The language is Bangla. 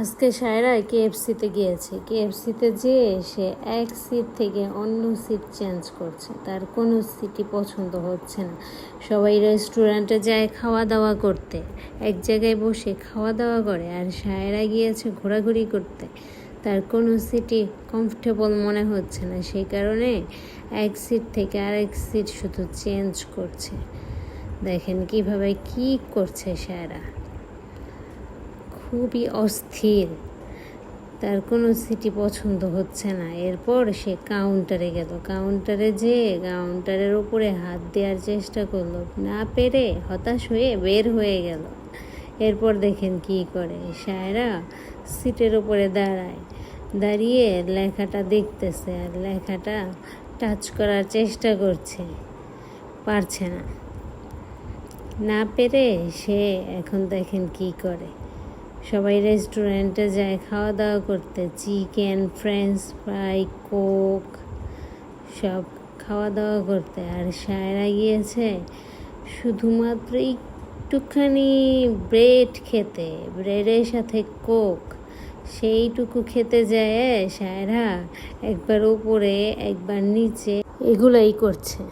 আজকে সায়রা কেএফসিতে গিয়েছে। কেএফসিতে যেয়ে সে এক সিট থেকে অন্য সিট চেঞ্জ করছে। তার কোনো সিটই পছন্দ হচ্ছে না। সবাই রেস্টুরেন্টে যায় খাওয়া দাওয়া করতে। এক জায়গায় বসে খাওয়া দাওয়া করে আর সায়রা গিয়েছে ঘোরাঘুরি করতে। তার কোনো সিটই কমফোর্টেবল মনে হচ্ছে না। সেই কারণে এক সিট থেকে আরেক সিট শুধু চেঞ্জ করছে। দেখেন কীভাবে কি করছে সায়রা। খুবই অস্থির। তার কোনো সিটি পছন্দ হচ্ছে না। এরপর সে কাউন্টারে গেল। কাউন্টারে যেয়ে কাউন্টারের উপরে হাত দেওয়ার চেষ্টা করল। না পেরে হতাশ হয়ে বের হয়ে গেল। এরপর দেখেন কি করে। সায়রা সিটের উপরে দাঁড়ায়। দাঁড়িয়ে লেখাটা দেখতেছে আর লেখাটা টাচ করার চেষ্টা করছে। পারছে না। না পেরে সে এখন দেখেন কি করে। সবাই রেস্টুরেন্টে যায় খাওয়া দাওয়া করতে চিকেন ফ্রেঞ্চ ফ্রাই কোক সব খাওয়া দাওয়া করতে। আর সায়রা গিয়েছে শুধুমাত্র একটুখানি ব্রেড খেতে ব্রেডের সাথে কোক সেইটুকু খেতে যায়, সায়রা একবার উপরে, একবার নিচে, এগুলাই করছে।